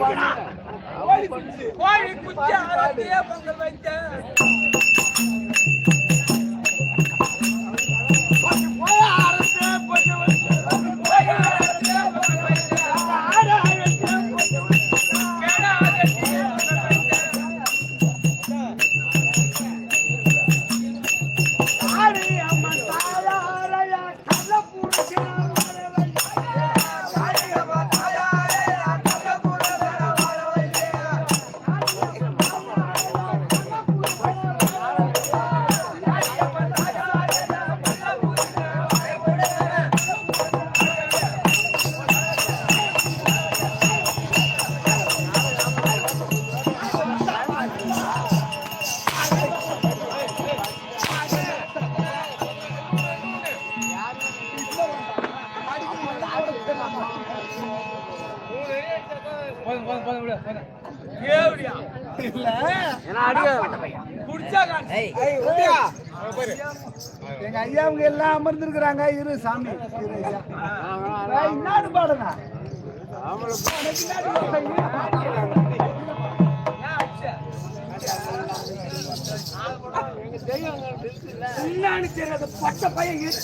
கோழி குச்சி அமர்ந்திருக்கிறாங்க இரு சாமி. இன்னாடு பாடுனா? இன்னாடு தெரியாத. பச்சை பையன் தெரியாத.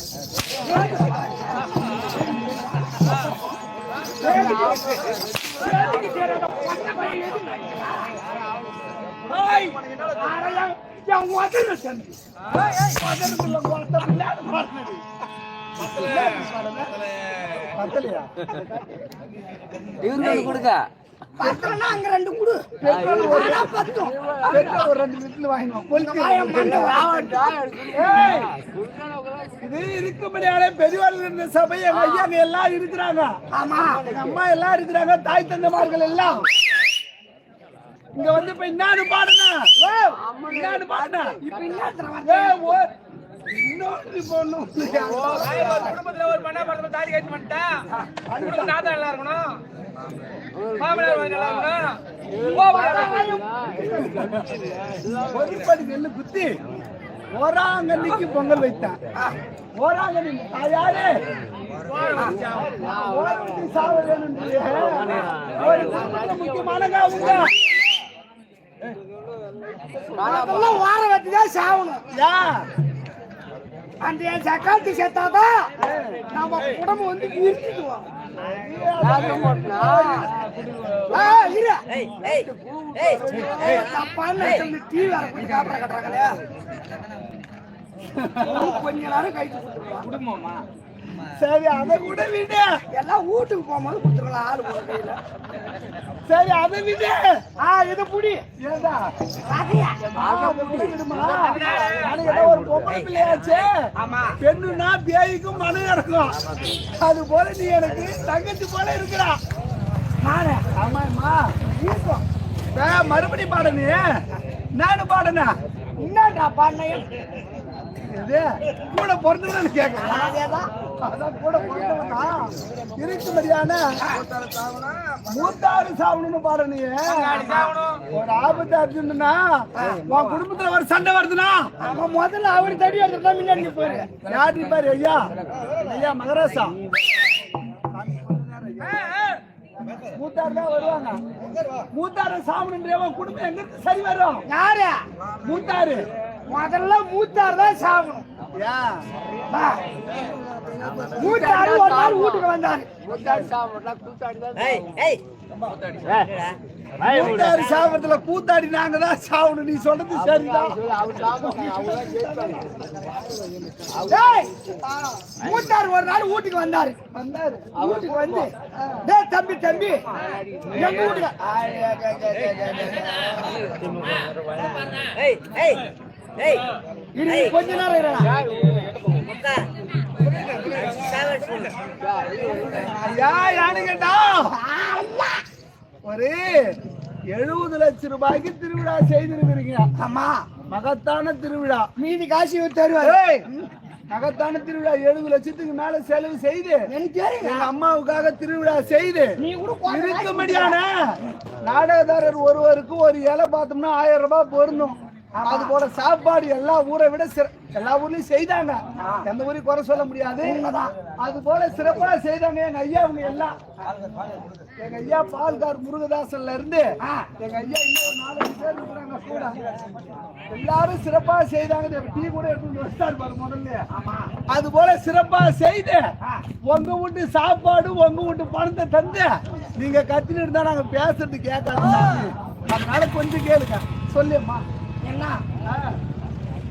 பையன் என் பத்தலையா? இவருக்கு கொடுக்க. பத்தலன்னா அங்க ரெண்டு குடு. பெட்ரோல் ஒரு பத்தும். பெட்ரோல் ஒரு ரெண்டு லிட்டர் வாங்கினோம் கொளுத்தி ஏய், இது இருக்கும்படியாலே பெரியவர்கள் இருந்த சபை எங்க எல்லாம் இருக்கிறாங்க. ஆமா. எங்க அம்மா எல்லாம் இருக்கிறாங்க தாய் தந்தமார்கள் எல்லாம். இங்க வந்து இப்ப இன்னாரு பாடுனா. இன்னாரு பாடுனா. இப்ப என்ன ஏய், ஓ- இன்னொரு பொண்ணு குடும்பத்துல ஒரு பண்ணா படத்துல தாடி கட்டி பண்ணிட்டேன் குடும்பம் நாதா நல்லா இருக்கணும் மாமனார் வாங்கி நல்லா இருக்கணும் ஒரு படி நெல்லு குத்தி ஓராங்கண்ணிக்கு பொங்கல் வைத்தான். ஓராங்கண்ணி தாயாரே. சாவ குடும்பத்துல முக்கியமானங்க அவங்க வச்சுதான் சாவணும். யா. அந்த சக்காத்து சேர்த்தாதான் நம்ம குடும்பம் வந்து இருந்துக்குவோம் ஆ, டிவி கட்டுறாங்களே கொஞ்ச நேரம் சரி அதை கூட விடு. எல்லாம் வீட்டுக்கு போகும்போது கொடுத்துருக்கலாம் ஆளு கையில. சரி அதை விடு. ஆ இது புடி. ஏண்டா? ஒரு பொம்பளை பிள்ளையாச்சே. பெண்ணுனா பேய்க்கும் மனம் இறக்கும் அது போல நீ எனக்கு தங்கச்சி போல இருக்கிறா. நானே ஆமாம்மா. இருக்கும் டேய், மறுபடியும் பாட நீ. நானும் பாடனா என்னடா பண்ணையம் இது கூட பிறந்தவனு கேட்கலாம் அதான் கூட பிறந்தவனா? இருக்கும்படியான மூத்தாறு சாவணும்னு பாட நீ. ஒரு ஆபத்து அர்ஜுனா உன் குடும்பத்துல ஒரு சண்டை வருதுன்னா அவன் முதல்ல அவரு தடி எடுத்துட்டு முன்னாடி போயிரு. யாரு பாரு ஐயா? ஐயா மகராசா மூத்தாறு தான் வருவாங்க. மூத்தாறு சாவணுன்றவன் குடும்பம் எங்க சரி வரும்? யாரு? மூத்தாறு. முதல்ல மூத்தார் தான் சாகணும். மூத்தாரு ஒரு நாள் வீட்டுக்கு வந்தாரு. மூத்தாறு சாவத்துல கூத்தாடி நாங்க தான் சாவணும் நீ சொல்றது சரிதான். மூத்தார் ஒரு நாள் வீட்டுக்கு வந்தாரு. வந்தாரு. வீட்டுக்கு வந்து டேய் தம்பி தம்பி எங்க வீட்டுக்கு இரு கொஞ்ச நேரம் இருடா. ஐயா யானு கேட்டா ஒரு எழுபது லட்சம் ரூபாய்க்கு திருவிழா செய்திருக்கிறீங்க. ஆமா மகத்தான திருவிழா. மீதி காசு தருவாரு. ஏய், மகத்தான திருவிழா எழுபது லட்சத்துக்கு மேல செலவு செய்து எனக்கு தெரியும் எங்க அம்மாவுக்காக திருவிழா செய்து நீ கூட போன இருக்கும்படியான நாடகதாரர் ஒருவருக்கு ஒரு இலை பார்த்தோம்னா ஆயிரம் ரூபாய் பொருந்தும். அது போல சாப்பாடு எல்லா ஊரை விட எல்லா ஊர்லயும் செய்தாங்க. எந்த ஊரையும் குறை சொல்ல முடியாது. அது போல சிறப்பா செய்தாங்க. எங்க ஐயா அவங்க எல்லாம் எங்க ஐயா பால்கார் முருகதாசன்ல இருந்து எங்க ஐயா இன்னும் ஒரு நாலஞ்சு பேர் இருக்கிறாங்க கூட. எல்லாரும் சிறப்பா செய்தாங்க. டீ கூட எடுத்து வச்சாரு பாரு முதல்ல. அது போல சிறப்பா செய்து உங்க வீட்டு சாப்பாடு உங்க வீட்டு பணத்தை தந்து நீங்க கத்தின்னு இருந்தா நாங்க பேசுறது கேட்காது அதனால கொஞ்சம் கேளுங்க. சொல்லுமா என்ன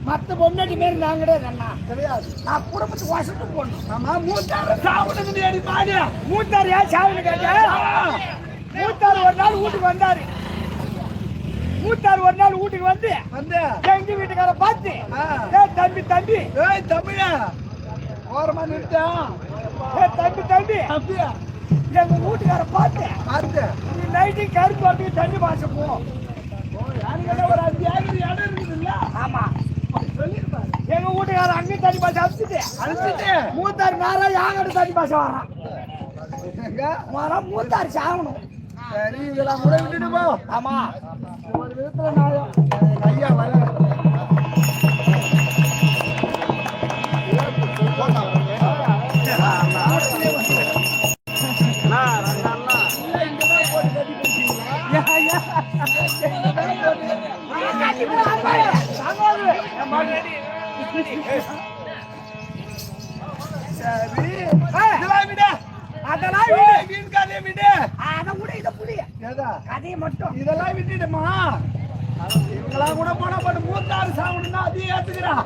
மத்த பொண்ணாட்டி மாரி நான் கிடையாது அண்ணா. கிடையாது நான் குடும்பத்துக்கு வசத்து போடணும். ஆமா. மூத்தார சாப்பிடுங்க அடி பாடு மூத்தார் ஏன் சாவணி கேட்ட மூத்தார் ஒரு நாள் வீட்டுக்கு வந்தாரு. மூத்தார் ஒரு நாள் வீட்டுக்கு வந்து வந்து. எங்க வீட்டுக்கார பார்த்து தம்பி தம்பி. ஏய் தமிழா ஓரமா நிறுத்தா. ஏய் தம்பி தம்பி. அப்படியா எங்க வீட்டுக்கார பார்த்து பார்த்து. நீ நைட்டு வரதுக்கு தண்ணி மாசம் போ. எங்க வீட்டுக்கார அங்கேயும் தண்ணி மாசம் அடிச்சுட்டு அனுப்பிட்டு மூத்தார் நேரா யாங்கட தண்ணி மாசம் வரான்? வரான் மூத்தார் சாகணும். சரி இதெல்லாம் கூட விட்டுட்டு போ. ஆமா. ஒரு விதத்துல ஐயா வர இதெல்லாம் விட்டுடுமா இவங்களாம் கூட போனா போட்டு மூத்தார் சாவுன்னா அதையும் ஏத்துக்கிறான்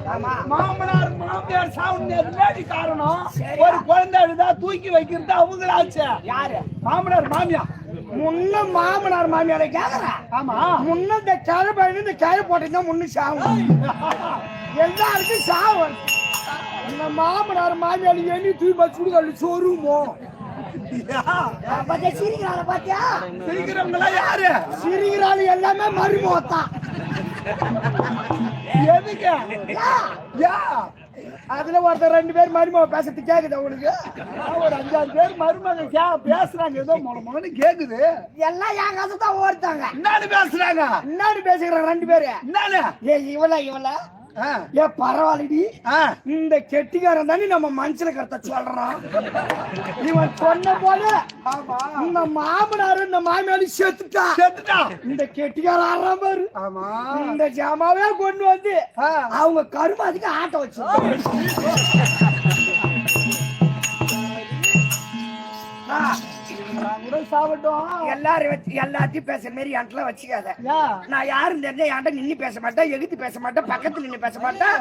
மாமனார் மாமியார் சாவுன்னு எதுனாடி காரணம் ஒரு குழந்தை அழுதா தூக்கி வைக்கிறது அவங்களாச்சு யாரு மாமனார் மாமியார். முன்ன மாமனார் மாமியாரை கேக்குறா? ஆமா. முன்ன இந்த கிளை பையனு இந்த கிளை போட்டீங்கன்னா முன்னு சாவும். எல்லாருக்கும் சாவு. இந்த மாமனார் மாமியார் எண்ணி தூக்கி சுடுகல்லு சொருமோ? பாத்தியா சிரிக்கிறாள் பாத்தியா சிரிக்கிறவங்களா யாரு? சிரிக்கிறாள் எல்லாமே மருமகத்தான். எதுக்கு? யா. அதுல ஒருத்தர் ரெண்டு பேர் மருமக பேசுறது கேக்குது நான் ஒரு அஞ்சாறு பேர் மருமக பேசுறாங்க. ஏதோ மொனன்னு கேக்குது. எல்லாம் என் கதை தான் ஓடுத்தாங்க என்னன்னு பேசுறாங்க. முன்னாடி பேசுகிறாங்க ரெண்டு பேரு. என்னன்னு ஏ இவள இவள? ஏ பரவாயில்லடி. இந்த கெட்டிக்காரன் தானே நம்ம மனசுல கருத்த சொல்றான். இவன் சொன்ன போல இந்த மாமனாரு இந்த மாமியாரு செத்துட்டா செத்துட்டான் இந்த கெட்டிக்காரன் ஆடுறான் பாரு. ஆமா. இந்த ஜாமாவே கொண்டு வந்து. அவங்க கருமாதிக்கு ஆட்ட வச்சு சாப்பிட்டோம். எல்லாரும் வச்சு எல்லாத்தையும் பேசுற மாதிரி என்கிட்ட வச்சுக்காத. நான் யாரும் தெரிஞ்ச என்கிட்ட நின்னு பேச மாட்டேன் எகுத்து பேச மாட்டேன் பக்கத்துல நின்னு பேச மாட்டேன்.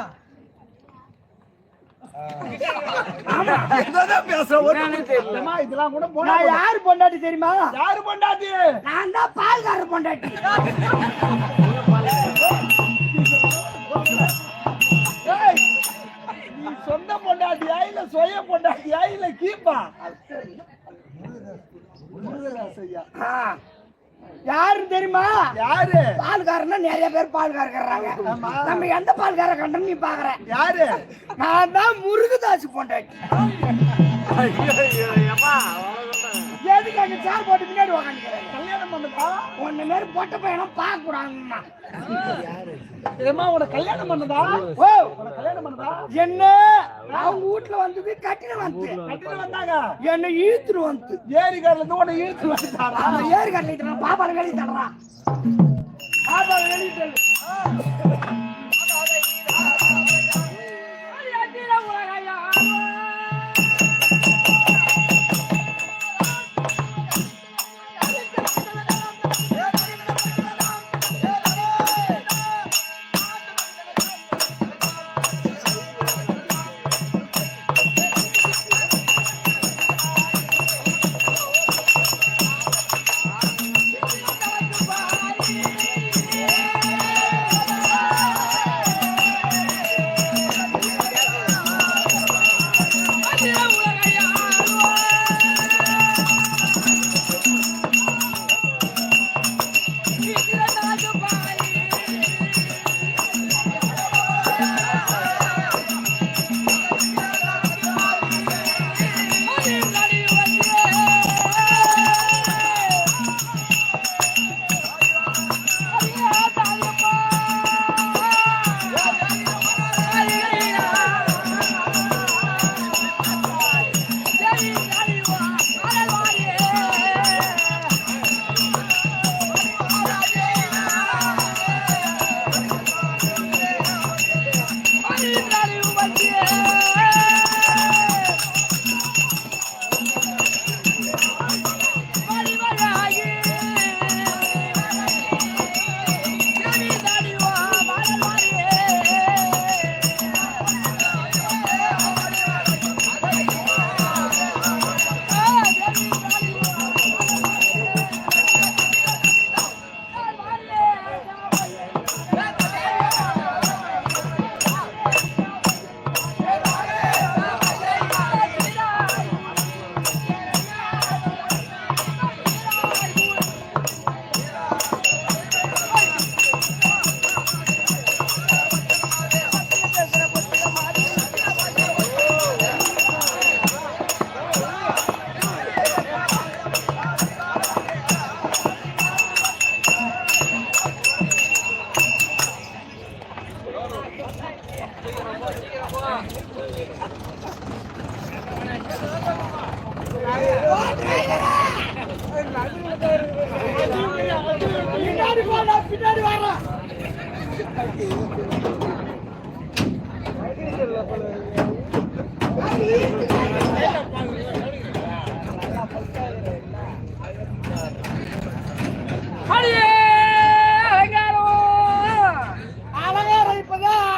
இதெல்லாம் கூட நான் யாரு பொண்டாட்டி தெரியுமா? யாரு பொண்டாட்டி? நான் தான் பால்காரர் பொண்டாட்டி. ஏய், நீ சொந்த பொண்டாட்டியா இல்ல சுய பொண்டாட்டியா இல்ல கீப்பா. யாரு தெரியுமா? யாரு? பால்காரன்னா நிறைய பேர் பால்காரக்கிறாங்க ஆமா. நம்ம எந்த பால்கார கண்டம் நீ பாக்குற? யாரு? நான் தான் முருகதாஸ் பொண்டாட்டி. எதுக்கு அங்க சேர் போட்டு பின்னாடி உக்காந்துக்கிறேன் கல்யாணம் பண்ணதா உன்ன மாரி பொட்ட பையனும் பார்க்க கூடாதுன்னா ஏமா உன கல்யாணம் பண்ணதா? ஓ. உன கல்யாணம் பண்ணதா? என்ன? அவங்க வீட்டுல வந்தது கட்டின வந்து கட்டிட்டு வந்தாங்க என்ன இழுத்துட்டு வந்து. ஏரிக்காரில இருந்து உன்னை இழுத்து வந்துட்டாரா? அந்த ஏறு கட்டிட்டு பாப்பால வெளியே தடுறான் பாப்பால வெளியே தள்ளு. பின்னாடி போடா பின்னாடி வாடா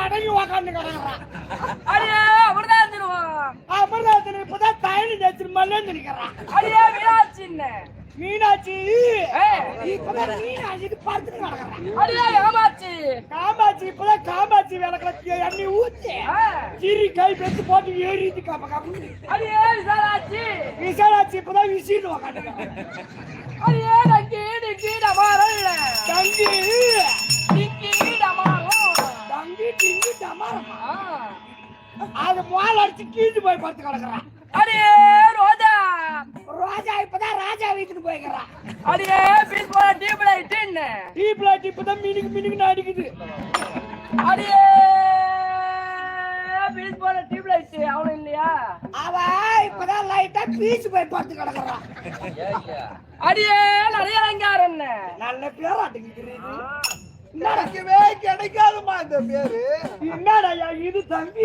அடங்கி உக்காந்து கிடக்குறான் அடியே அப்படிதான் இருந்துருவான் அப்படிதான் இப்பதான் தயணி நினைச்சிருமான்னு நினைக்கிறான் அடியே விழாச்சின்னு மீனாட்சி! மீனாட்சி கிடக்குறான் அடியே ஏமாச்சி! காமாட்சி இப்பதான் காமாட்சி விளக்கல எண்ணி ஊத்தி. சிரி கை பெத்து போட்டு ஏறிட்டு காப்ப காப்பு அடியே விசாலாச்சி விசாலாட்சி இப்பதான் விசிட்டு உக்காந்துருக்காங்க அடியே நக்கி நிக்கி டமாரல் தங்கி நிக்கி டமாரம் தங்கி டிங்கி டமாரமா ஆ. அது மால் அடிச்சு கீழ்ந்து போய் பார்த்து கிடக்குறான் அடியே ரோஜா இப்பதான் ராஜா வீட்டுக்கு போய்க்கிறான் அடியே பீஸ் போல டீப் லைட் டீ பிளாட் இப்பதான் மினுக்கு மினுக்கு அடிக்குது அடியே பீஸ் போல டீப் லைட் அவனும் இல்லையா? அவ இப்பதான் லைட்டா பீச்சு போய் பார்த்து கிடக்குறான் அடியே நிறைய அலங்காரம் என்ன? நல்ல பேராட்டுக்கு கிடைக்கவே கிடைக்காதுமா இந்த பேரு. என்னடா இது தம்பி?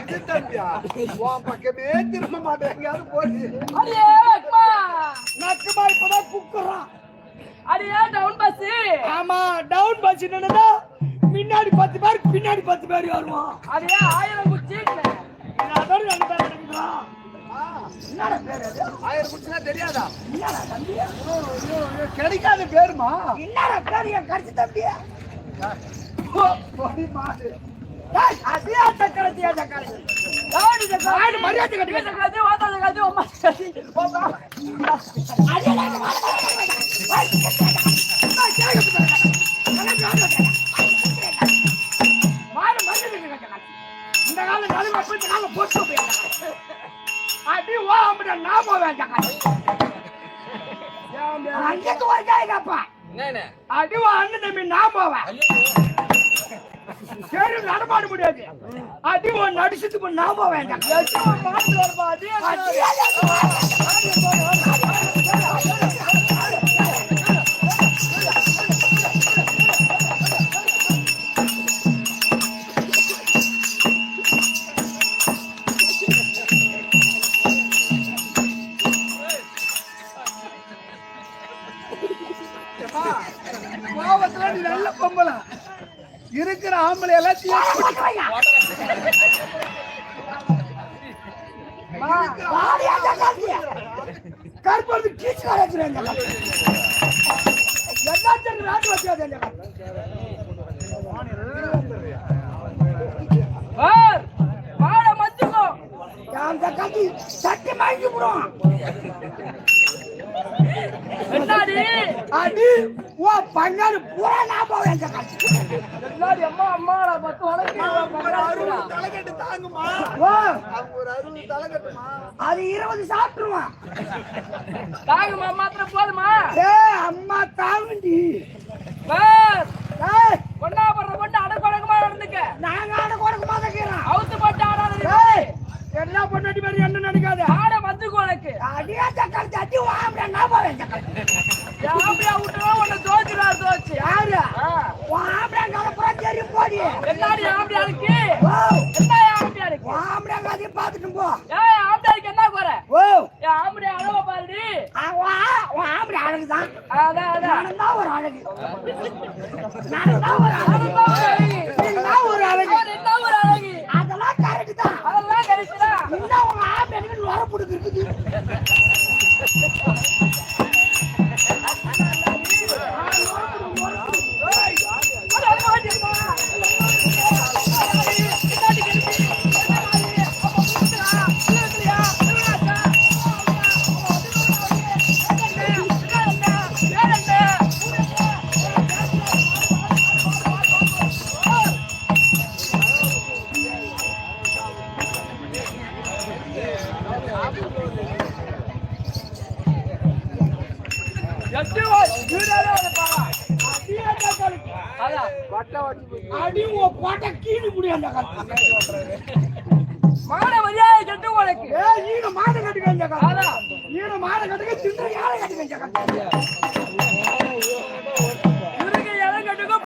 இது தம்பியா உன் பக்கமே திரும்ப மாட்டேன் எங்கேயாவது போய் அடியே அக்மா நக்குமா இப்பதான் குக்குறான் அடியே டவுன் பஸ் ஆமா டவுன் பஸ் என்னன்னா முன்னாடி பத்து பேர் பின்னாடி பத்து பேர் வருவான் அடியே ஆயிரம் குச்சி அதோட ரெண்டு பேர் எடுக்கிறான் என்னடா பேர் அது ஆயிரம் குடிச்சுனா தெரியாதா என்னடா தம்பி ஐயோ, கிடைக்காத பேருமா என்னடா பேர் என் கடிச்சு தம்பி மரியாதை. இந்த நான் நான் காலம் நடுங்க போய் இந்த காலம் போட்டு போய் அடி ஓ அம்பட நாம வேண்டாம் அங்கேக்கு வருகாய்க்கப்பா அடி ஓ அண்ணன் தம்பி நான் போவேன். சரி நடமாட முடியாது. அடி ஓ நடிச்சதுக்கு நான் போக வேண்டாம். அந்த கட்டி சட்டி வாங்கி விடும். அடி ஓ பங்காரு பூரா நான் இந்த கட்டி என்னாடி அம்மா பத்து தலைக்கட்டு தாங்குமா? ஓ. ஒரு அறுபது தலைக்கட்டுமா அது இருபது சாப்பிட்டுருவான். தாங்குமா மாத்திரம் போதுமா? ஏ அம்மா ஏய் பொண்ணா போடுற பொண்ணு அடக்கொடக்கமா நடந்துக்க. நாங்க ஆட கொடுக்க மாட்டேங்கிறோம் அவுத்து போட்டு ஆடாத என்ன பொண்ணாடி மாதிரி என்ன நினைக்காத? ஆட மத்துக்கு உனக்கு. அடியா சக்கரத்தை அடி வாங்க நான் போவேன் அப்படியா விட்டுருவா உன்னை தோச்சுடா தோச்சு யாரு?